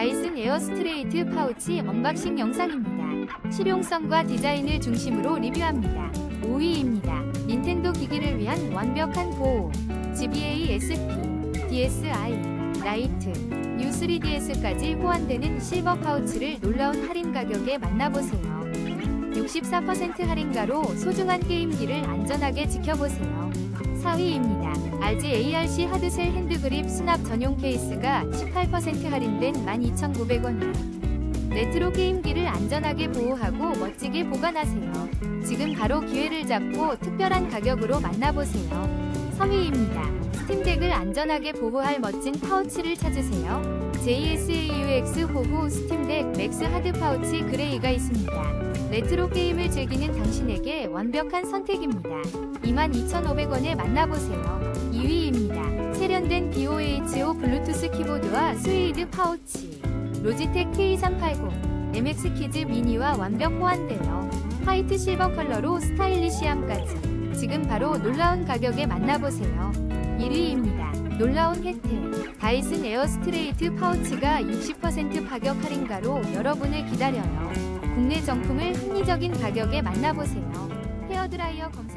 다이슨 에어 스트레이트 파우치 언박싱 영상입니다. 실용성과 디자인을 중심으로 리뷰합니다. 5위입니다. 닌텐도 기기를 위한 완벽한 보호. GBA SP, DSi, 라이트, U3DS까지 호환되는 실버 파우치를 놀라운 할인 가격에 만나보세요. 64% 할인가로 소중한 게임기를 안전하게 지켜보세요. 4위입니다. RG ARC 하드셀 핸드그립 수납 전용 케이스가 18% 할인된 12,900원에 레트로 게임기를 안전하게 보호하고 멋지게 보관하세요. 지금 바로 기회를 잡고 특별한 가격으로 만나보세요. 3위입니다. 스팀덱을 안전하게 보호할 멋진 파우치를 찾으세요. JSAUX 호구 스팀덱 맥스 하드 파우치 그레이가 있습니다. 레트로 게임을 즐기는 당신에게 완벽한 선택입니다. 22,500원에 만나보세요. 2위입니다. 세련된 BOHO 블루투스 키보드와 스웨이드 파우치. 로지텍 K380 MX 키즈 미니와 완벽 호환되어 화이트 실버 컬러로 스타일리시함까지 지금 바로 놀라운 가격에 만나보세요. 1위입니다. 놀라운 혜택 다이슨 에어 스트레이트 파우치가 60% 가격 할인가로 여러분을 기다려요. 국내 정품을 합리적인 가격에 만나보세요. 헤어드라이어 검